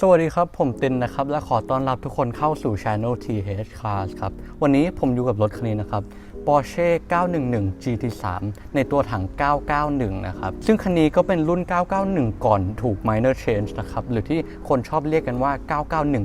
สวัสดีครับ ผมตินนะครับ และขอต้อนรับทุกคนเข้าสู่ Channel TH Cars ครับ วันนี้ผมอยู่กับรถคันนี้นะครับ Porsche 911 GT3 ในตัวถัง 991 นะครับ ซึ่งคันนี้ก็เป็นรุ่น 991 ก่อนถูก minor change นะครับ หรือที่คนชอบเรียกกันว่า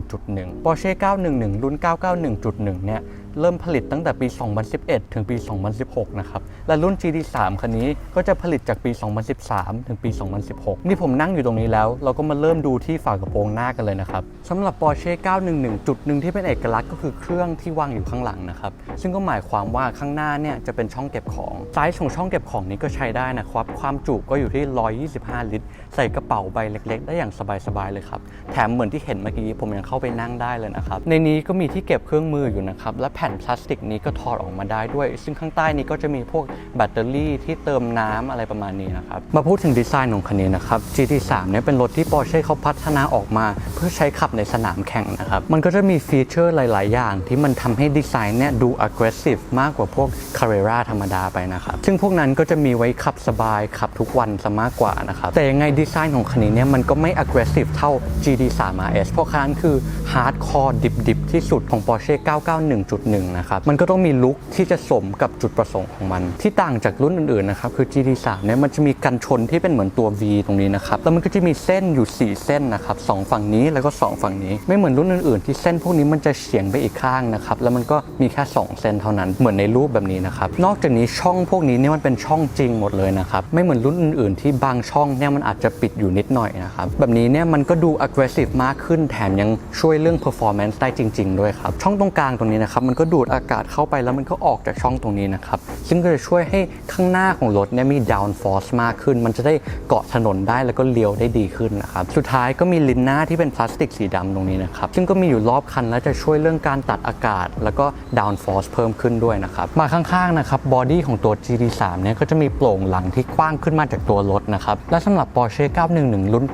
991.1 Porsche 911 รุ่น 991.1 เนี่ย เริ่มผลิตตั้งแต่ปี 2011 ถึงปี 2016 นะครับ และรุ่น GT3 คันนี้ก็จะผลิตจากปี 2013 ถึงปี 2016 นี่ผมนั่งอยู่ตรงนี้แล้ว เราก็มาเริ่มดูที่ฝากระโปรงหน้ากันเลยนะครับสำหรับ Porsche 911 จุดหนึ่งที่เป็นเอกลักษณ์ก็คือเครื่องที่วางอยู่ข้างหลังนะครับ ซึ่งก็หมายความว่าข้างหน้าเนี่ยจะเป็นช่องเก็บของไซส์ของช่องเก็บของนี้ก็ใช้ได้นะครับ ความจุก็อยู่ที่ 125 ลิตร ใส่กระเป๋าใบเล็ก ๆ ได้อย่างสบายๆเลยครับ แถมเหมือนที่เห็นเมื่อกี้ผมยังเข้าไปนั่งได้เลยนะครับ ในนี้ก็มีที่เก็บเครื่องมืออยู่นะครับ และแผ่นพลาสติกนี้ก็ถอดออกมาได้ด้วย ซึ่งข้างใต้นี้ก็จะมีพวกแบตเตอรี่ที่เติมน้ำอะไรประมาณนี้นะครับ มาพูดถึงดีไซน์ของคันนี้นะครับ GT3 เนี่ยเป็นรถที่ Porsche เขาพัฒนาออกมา เพื่อใช้ขับในสนามแข่งนะครับ มันก็จะมีฟีเจอร์หลาย ๆ อย่าง ที่มันทำให้ดีไซน์เนี่ยดู aggressive มากกว่าพวก Carrera ธรรมดาไปนะครับ ซึ่งพวกนั้นก็จะมีไว้ขับสบายขับทุกวันซะมากกว่านะครับ แต่ยังไงดีไซน์ของคันนี้เนี่ยมันก็ไม่ aggressive เท่า GT3 RS เพราะคันนั้นคือ hardcore ดิบ ๆ ที่สุดของ Porsche 991.1นะครับมันก็ต้องมีลุคที่จะสมกับจุดประสงค์ของมัน ที่ต่างจากรุ่นอื่นๆนะครับคือ GT3 เนี่ยมันจะมีกันชนที่เป็นเหมือนตัว V ตรงนี้นะครับแล้วมันก็จะมีเส้นอยู่ 4 เส้นนะครับสองฝั่งนี้แล้วก็ 2 ฝั่งนี้ ไม่เหมือนรุ่นอื่นๆ ที่เส้นพวกนี้มันจะเฉียงไปอีกข้างนะครับแล้วมันก็มีแค่ 2 เส้นเท่านั้นเหมือนในรูปแบบนี้นะครับนอกจากนี้ช่องพวกนี้เนี่ยมันเป็นช่องจริงหมดเลยนะครับไม่เหมือนรุ่นอื่นๆ ที่บางช่องเนี่ยมันอาจจะปิดอยู่นิดหน่อยนะครับแบบนี้เนี่ยมันก็ดู aggressive มากขึ้นแถมยังช่วยเรื่อง performance ได้จริง ๆ ด้วยครับช่องตรงกลางตรงนี้นะครับมันกก็ดูดอากาศเข้าไปแล้วมันก็ออกจากช่องตรงนี้นะครับ ซึ่งก็จะช่วยให้ข้างหน้าของรถเนี่ยมี down force มากขึ้น มันจะได้เกาะถนนได้แล้วก็เลี้ยวได้ดีขึ้นนะครับ สุดท้ายก็มีลิ้นหน้าที่เป็นพลาสติกสีดำตรงนี้นะครับ ซึ่งก็มีอยู่รอบคันและจะช่วยเรื่องการตัดอากาศ แล้วก็ down force เพิ่มขึ้นด้วยนะครับ มาข้างๆนะครับบอดี้ของตัว GT3 เนี่ยก็จะมีโปร่งหลังที่กว้างขึ้นมาจากตัวรถนะครับ และสำหรับ Porsche 911 รุ่น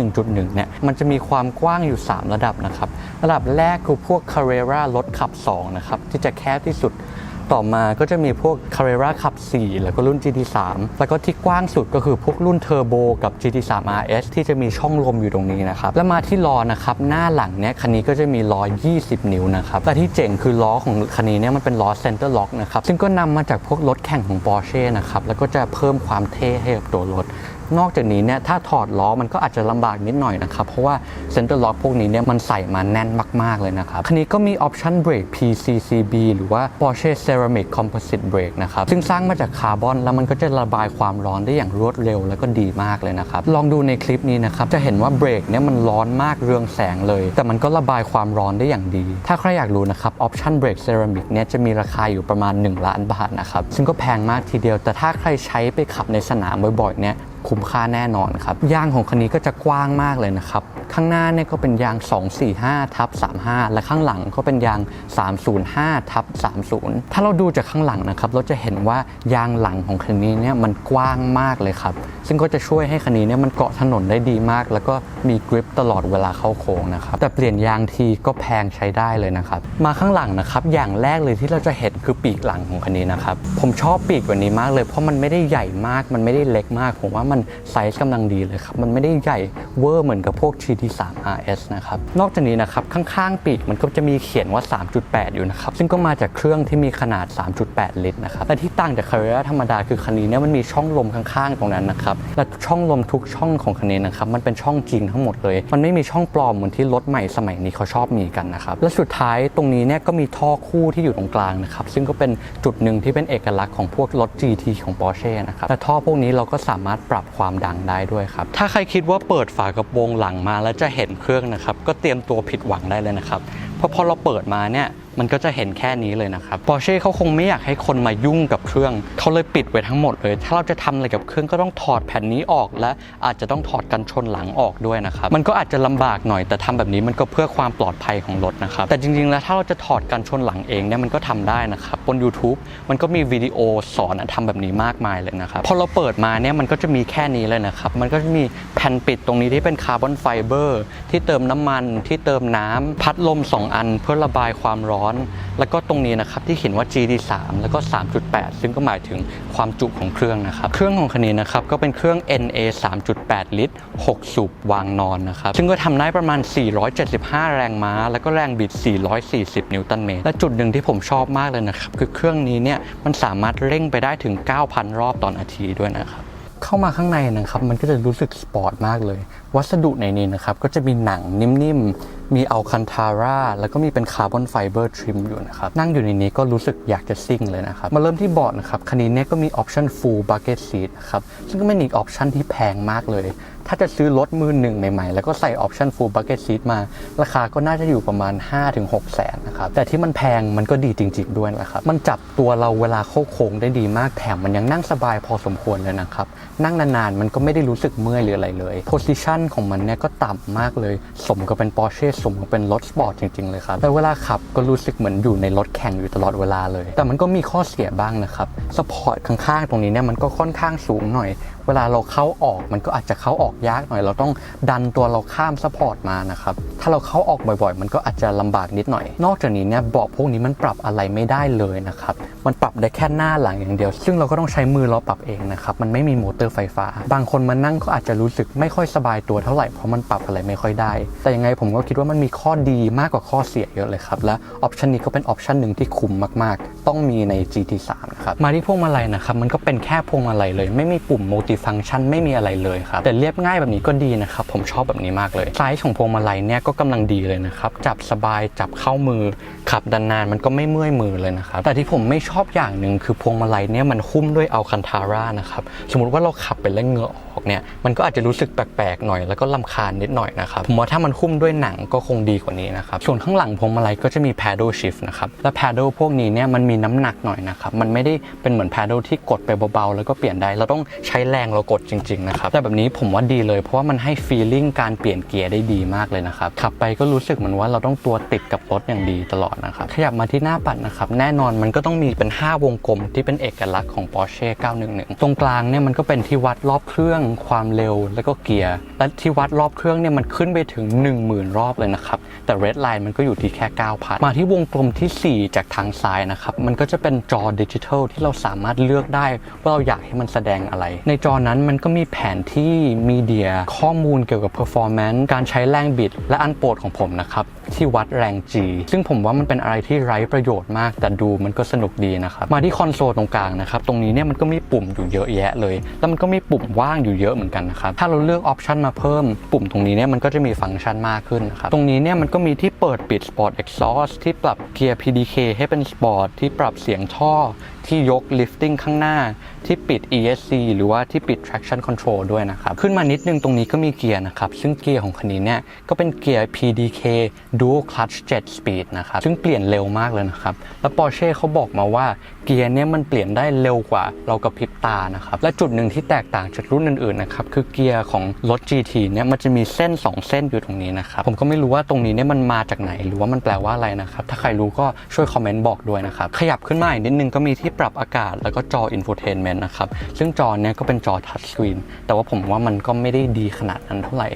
991.1 เนี่ย มันจะมีความกว้างอยู่ 3 ระดับนะครับ ระดับแรกคือพวก Carrera รถขับ 2 นะครับที่จะแคบที่สุด ต่อมาก็จะมีพวก Carrera ขับ 4 แล้วก็รุ่น GT3 แล้วก็ที่กว้างสุดก็คือพวกรุ่น Turbo กับ GT3 RS ที่จะมีช่องลมอยู่ตรงนี้นะครับ แล้วมาที่ล้อนะครับ หน้าหลังเนี่ยคันนี้ก็จะมีล้อ 20 นิ้วนะครับ แต่ที่เจ๋งคือล้อของคันนี้เนี่ยมันเป็นล้อ Center Lock นะครับ ซึ่งก็นำมาจากพวกรถแข่งของ Porsche นะครับ แล้วก็จะเพิ่มความเท่ให้กับตัวรถ นอกจากนี้เนี่ยถ้าถอดล้อมันก็อาจจะลำบากนิดหน่อยนะครับ เพราะว่าเซนเตอร์ล็อกพวกนี้เนี่ยมันใส่มาแน่นมาก ๆ เลยนะครับ คันนี้ก็มีออปชันเบรก PCCB หรือว่า Porsche Ceramic Composite Brake นะครับ ซึ่งสร้างมาจากคาร์บอนแล้วมันก็จะระบายความร้อนได้อย่างรวดเร็วแล้วก็ดีมากเลยนะครับ ลองดูในคลิปนี้นะครับ จะเห็นว่าเบรกเนี่ยมันร้อนมากเรืองแสงเลย แต่มันก็ระบายความร้อนได้อย่างดี ถ้าใครอยากรู้นะครับออปชันเบรกเซรามิกเนี่ยจะมีราคาอยู่ประมาณ 1 ล้านบาทนะครับซึ่งก็แพงมากทีเดียว แต่ถ้าใครใช้ไปขับในสนามบ่อยๆเนี่ย คุ้มค่าแน่นอนครับย่างของคันนี้ก็จะกว้างมากเลยนะครับ ข้างหน้าเนี่ยก็เป็นยาง 245ทับ35 และข้างหลังก็เป็นยาง 305ทับ30 ถ้าเราดูจากข้างหลังนะครับ เราจะเห็นว่ายางหลังของคันนี้เนี่ยมันกว้างมากเลยครับ ซึ่งก็จะช่วยให้คันนี้เนี่ยมันเกาะถนนได้ดีมาก แล้วก็มีกริปตลอดเวลาเข้าโค้งนะครับ แต่เปลี่ยนยางทีก็แพงใช้ได้เลยนะครับ มาข้างหลังนะครับอย่างแรกเลยที่เราจะเห็นคือปีกหลังของคันนี้นะครับ ผมชอบปีกแบบนี้มากเลย เพราะมันไม่ได้ใหญ่มาก มันไม่ได้เล็กมาก ผมว่ามันไซส์กำลังดีเลยครับ มันไม่ได้ใหญ่เวอร์เหมือนกับพวก GT3 RS นะครับ นอกจากนี้นะครับ ข้างๆ ปีกมันก็จะมีเขียนว่า 3.8 อยู่นะครับ ซึ่งก็มาจากเครื่องที่มีขนาด 3.8 ลิตรนะครับ แต่ที่ต่างจาก Carrera ธรรมดาคือคันนี้เนี่ยมันมีช่องลมข้างๆ ตรงนั้นนะครับ และช่องลมทุกช่องของคันนี้นะครับ มันเป็นช่องจริงทั้งหมดเลย มันไม่มีช่องปลอมเหมือนที่รถใหม่สมัยนี้เขาชอบมีกันนะครับ และสุดท้ายตรงนี้เนี่ยก็มีท่อคู่ที่อยู่ตรงกลางนะครับ ซึ่งก็เป็นจุดหนึ่งที่เป็นเอกลักษณ์ของพวกรถ GT ของ Porsche นะครับและท่อพวกนี้เราก็สามารถปรับความดังได้ด้วยครับ ถ้าใครคิดว่าเปิดฝากระโปรงหลังมาแล้วจะเห็นเครื่องนะครับ ก็เตรียมตัวผิดหวังได้เลยนะครับ ราะพอเราเปิดมาเนี่ยมันก็จะเห็นแค่นี้เลยนะครับ Porsche เขาคงไม่อยากให้คนมายุ่งกับเครื่อง เขาเลยปิดไว้ทั้งหมดเลย ถ้าเราจะทำอะไรกับเครื่องก็ต้องถอดแผ่นนี้ออก และอาจจะต้องถอดกันชนหลังออกด้วยนะครับ มันก็อาจจะลำบากหน่อย แต่ทำแบบนี้มันก็เพื่อความปลอดภัยของรถนะครับ แต่จริงๆ แล้วถ้าเราจะถอดกันชนหลังเองเนี่ยมันก็ทำได้นะครับ บน YouTube มันก็มีวิดีโอสอนทำแบบนี้มากมายเลยนะครับ พอเราเปิดมาเนี่ยมันก็จะมีแค่นี้เลยนะครับ มันก็จะมีแผ่นปิดตรงนี้ที่เป็นคาร์บอนไฟเบอร์ที่เติมน้ำมันที่เติมน้ำพัดลม2 2 อันเพื่อระบายความร้อน แล้วก็ตรงนี้นะครับที่เขียนว่า GD3 แล้วก็ 3.8 ซึ่งก็หมายถึงความจุของเครื่องนะครับ เครื่องของคันนี้นะครับก็เป็นเครื่อง NA 3.8 ลิตร 6 สูบวางนอนนะครับ ซึ่งก็ทำได้ประมาณ 475 แรงม้า แล้วก็แรงบิด 440 นิวตันเมตร และจุดหนึ่งที่ผมชอบมากเลยนะครับ คือเครื่องนี้เนี่ยมันสามารถเร่งไปได้ถึง 9,000 รอบต่อนาทีด้วยนะครับ เข้ามาข้างในนะครับมันก็จะรู้สึกสปอร์ตมากเลย วัสดุในนี้นะครับ ก็จะมีหนังนิ่มๆ มีอัลคันทาร่าแล้วก็มีเป็นคาร์บอนไฟเบอร์ทริมอยู่นะครับ นั่งอยู่ในนี้ก็รู้สึกอยากจะซิ่งเลยนะครับ มาเริ่มที่เบาะนะครับ คันนี้เนี่ยก็มีออปชั่น full bucket seat นะครับ ซึ่งก็ไม่มีออปชั่นที่แพงมากเลย ถ้าจะซื้อรถมือหนึ่งใหม่ๆ แล้วก็ใส่ออปชั่น full bucket seat มา ราคาก็น่าจะอยู่ประมาณ 5-6แสนนะครับ แต่ที่มันแพงมันก็ดีจริง ๆด้วยนะครับ มันจับตัวเราเวลาเข้าโค้งได้ดีมากแถมมันยังนั่งสบายพอสมควรเลยนะครับนั่งนานๆมันก็ไม่ได้รู้สึกเมื่อยหรืออะไรเลย position ของมันเนี่ยก็ต่ำมากเลย สมกับเป็นปอร์เช่สมกับเป็นรถสปอร์ตจริง ๆ เลยครับแต่เวลาขับก็รู้สึกเหมือนอยู่ในรถแข่งอยู่ตลอดเวลาเลย แต่มันก็มีข้อเสียบ้างนะครับ สปอร์ตข้างๆ ตรงนี้เนี่ยมันก็ค่อนข้างสูงหน่อย เวลาเราเข้าออกมันก็อาจจะเข้าออกยากหน่อย เราต้องดันตัวเราข้ามสปอร์ตมานะครับ ถ้าเราเข้าออกบ่อยๆ มันก็อาจจะลำบากนิดหน่อย นอกจากนี้เนี่ยเบาะพวกนี้มันปรับอะไรไม่ได้เลยนะครับ มันปรับได้แค่หน้าหลังอย่างเดียว ซึ่งเราก็ต้องใช้มือเราปรับเองนะครับ มันไม่มีมอเตอร์ไฟฟ้า บางคนมานั่งก็อาจจะรู้สึกไม่ค่อยสบายตัวเท่าไหร่เพราะมันปรับอะไรไม่ค่อยได้ แต่ยังไงผมก็คิดว่ามันมีข้อดีมากกว่าข้อเสียเยอะเลยครับ และออปชันนี้ก็เป็นออปชันหนึ่งที่คุ้มมากๆ ต้องมีใน GT3 นะครับ มาที่พวงมาลัยนะครับมันก็เป็นแค่พวงมาลัยเลย ไม่มีปุ่มมัลติฟังชั่นไม่มีอะไรเลยครับแต่เรียบง่ายแบบนี้ก็ดีนะครับผมชอบแบบนี้มากเลยไซส์ของพวงมาลัยเนี่ยก็กำลังดีเลยนะครับจับสบายจับเข้ามือขับดันนานมันก็ไม่เมื่อยมือเลยนะครับแต่ที่ผมไม่ชอบอย่างหนึ่งคือพวงมาลัยเนี่ยมันหุ้มด้วยอัลคันทาร่านะครับสมมติว่าเราขับไปแล้วเหงื่อออกเนี่ยมันก็อาจจะรู้สึกแปลกๆหน่อยแล้วก็ลำคาญนิดหน่อยนะครับผมว่าถ้ามันหุ้มด้วยหนังก็คงดีกว่านี้นะครับส่วนข้างหลังพวงมาลัยก็จะมี paddle shift นะครับและ paddle พวกนี้เนี่ยมันมีน้ำหนักหน่อยนะครับมันไม่ได้เป็นเหมือน paddle ที่กดไปเบาๆแล้วก็เปลี่ยนได้เราต้องใช้แรงเรากดจริงๆนะครับแต่แบบนี้ผมว่าดีเลยเพราะว่ามันให้ feeling การเปลี่ยนเกียร์ได้ดีมากเลยนะครับขับไปก็รู้สึกเหมือนว่าเราต้องตัวติดกับรถอย่างดีตลอดนะครับขยับมาที่หน้าปัดนะครับแน่นอนมันก็ต้องมีเป็น 5 วงกลมที่เป็นเอกลักษณ์ของ Porsche 911 ตรงกลางเนี่ยมันก็เป็นที่วัดรอบเครื่องความเร็วแล้วก็เกียร์และที่วัดรอบเครื่องเนี่ยมันขึ้นไปถึง 10,000 รอบเลยนะครับ แต่ red line มันก็อยู่ที่แค่9,000มาที่วงกลมทีสี่ 4 จากทางซ้ายนะครับมันก็จะเป็นจอดิจิทัลที่เราสามารถเลือกได้ว่าเราอยากให้มันแสดงอะไร ในจอนั้นมันก็มีแผนที่มีเดียข้อมูลเกี่ยวกับ performance การใช้แรงบิด และอันโปรดของผมนะครับ ที่วัดแรง G ซึ่งผมว่ามันเป็นอะไรที่ไร้ประโยชน์มาก แต่ดูมันก็สนุกดีนะครับ มาที่คอนโซลตรงกลางนะครับ ตรงนี้เนี่ยมันก็มีปุ่มอยู่เยอะแยะเลย แล้วมันก็มีปุ่มว่างอยู่เยอะเหมือนกันนะครับ ถ้าเราเลือกออปชันมาเพิ่ม ปุ่มตรงนี้เนี่ยมันก็จะมีฟังก์ชันมากขึ้นนะครับ ตรงนี้เนี่ยมันก็มีที่เปิดปิด Sport Exhaust ที่ปรับเกียร์ PDK ให้เป็น Sport ที่ปรับเสียงท่อที่ยก lifting ข้างหน้าที่ปิด ESC หรือว่าที่ปิด traction control ด้วยนะครับ ขึ้นมานิดนึงตรงนี้ก็มีเกียร์นะครับ ซึ่งเกียร์ของคันนี้เนี่ยก็เป็นเกียร์ PDK dual clutch 7 speed นะครับ ซึ่งเปลี่ยนเร็วมากเลยนะครับ แล้ว Porsche เขาบอกมาว่าเกียร์เนี่ยมันเปลี่ยนได้เร็วกว่าเรากระพริบตานะครับ และจุดหนึ่งที่แตกต่างจากรุ่นอื่นๆนะครับคือเกียร์ของรถ GT เนี่ยมันจะมีเส้น 2 เส้นอยู่ตรงนี้นะครับผมก็ไม่รู้ว่าตรงนี้เนี่ยมันมาจากไหน หรือว่ามันแปลว่าอะไรนะครับถ้าใครรู้ก็ช่วยคอมเมนต์บอกด้วยนะครับขยับขึ้นมาอีกนิดนึงก็มีที่ปรับอากาศแล้วก็จอ infotainment นะครับ ซึ่งจอเนี้ยก็เป็นจอ touch screen แต่ว่าผมว่ามันก็ไม่ได้ดีขนาดนั้นเท่าไหร่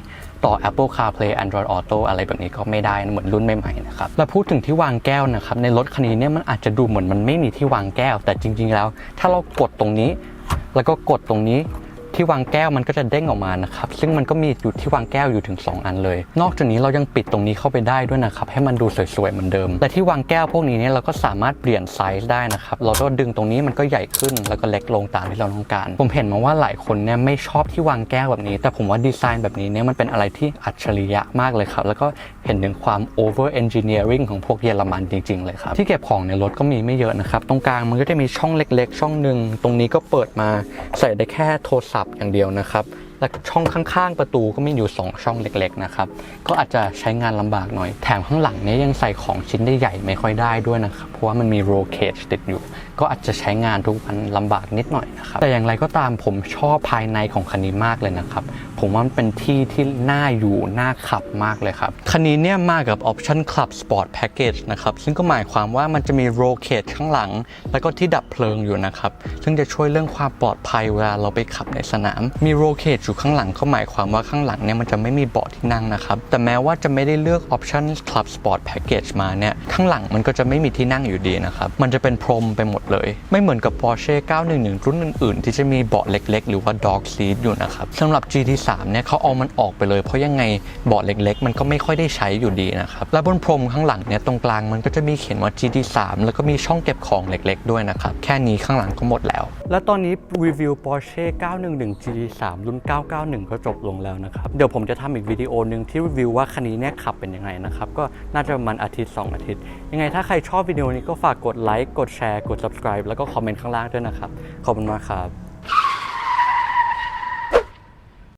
ต่อ Apple CarPlay Android Auto อะไรแบบนี้ก็ไม่ได้เหมือนรุ่นใหม่ๆนะครับ แล้วพูดถึงที่วางแก้วนะครับ ในรถคันนี้เนี่ยมันอาจจะดูเหมือนมันไม่มีที่วางแก้ว แต่จริง ๆ แล้ว ถ้าเรากดตรงนี้ แล้วก็กดตรงนี้ ที่วางแก้วมันก็จะเด้งออกมานะครับซึ่งมันก็มีอยู่ที่วางแก้วอยู่ถึง 2 อันเลย นอกจากนี้เรายังปิดตรงนี้เข้าไปได้ด้วยนะครับให้มันดูสวยๆเหมือนเดิม แต่ที่วางแก้วพวกนี้เนี่ยเราก็สามารถเปลี่ยนไซส์ได้นะครับเราก็ดึงตรงนี้มันก็ใหญ่ขึ้นแล้วก็เล็กลงตามที่เราต้องการ ผมเห็นมาว่าหลายคนเนี่ยไม่ชอบที่วางแก้วแบบนี้ แต่ผมว่าดีไซน์แบบนี้เนี่ยมันเป็นอะไรที่อัจฉริยะมากเลยครับแล้วก็เห็นถึงความ over engineering ของพวกเยอรมันจริง ๆ เลยครับที่เก็บของในรถก็มีไม่เยอะนะครับตรงกลางมันก็จะมีช่องเล็ก ๆ ช่องหนึ่งตรงนี้ก็เปิดมาใส่ได้แค่โทรศัพท์อย่างเดียวนะครับและช่องข้างๆประตูก็มีอยู่ 2 ช่องเล็กๆนะครับก็อาจจะใช้งานลำบากหน่อย แถมข้างหลังนี้ยังใส่ของชิ้นได้ใหญ่ไม่ค่อยได้ด้วยนะครับเพราะว่ามันมี roll cage ติดอยู่ ก็อาจจะใช้งานทุกวันลำบากนิดหน่อยนะครับ แต่อย่างไรก็ตามผมชอบภายในของคันนี้มากเลยนะครับ ผมว่ามันเป็นที่ที่น่าอยู่น่าขับมากเลยครับ คันนี้เนี่ยมากับ Option Club Sport Package นะครับ ซึ่งก็หมายความว่ามันจะมี roll cage ข้างหลัง แล้วก็ที่ดับเพลิงอยู่นะครับ ซึ่งจะช่วยเรื่องความปลอดภัยเวลาเราไปขับในสนาม มี roll cage อยู่ข้างหลังก็หมายความว่าข้างหลังเนี่ยมันจะไม่มีเบาะที่นั่งนะครับแต่แม้ว่าจะไม่ได้เลือก Option Club Sport Package มาเนี่ยข้างหลังมันก็จะไม่มีที่นั่งอยู่ดีนะครับ มันจะเป็นพรมไปหมดเลย ไม่เหมือนกับ Porsche 911 รุ่นอื่นๆ ที่จะมีเบาะเล็กๆ หรือว่า dog seat อยู่นะครับสำหรับ GT3 เนี่ยเขาเอามันออกไปเลย เพราะยังไงเบาะเล็ก ๆ มันก็ไม่ค่อยได้ใช้อยู่ดีนะครับและบนพรมข้างหลังเนี่ยตรงกลางมันก็จะมีเขียนว่า GT3 แล้วก็มีช่องเก็บของเล็ก ๆ ด้วยนะครับแค่นี้ข้างหลังก็หมดแล้ว และตอนนี้รีวิว Porsche 911 GT3 รุ่น 991 ก็จบลงแล้วนะครับเดี๋ยวผมจะทำอีกวิดีโอหนึ่งที่รีวิวว่าคันนี้เนี่ยขับเป็นยังไงนะครับก็น่าจะประมาณอาทิตย์ 2 อาทิตย์ ยังไงถ้าใครชอบวิดีโอนี้ก็ฝากกดไลค์กดแชร์กด subscribe แล้วก็คอมเมนต์ข้างล่างด้วยนะครับ ขอบคุณมากครับ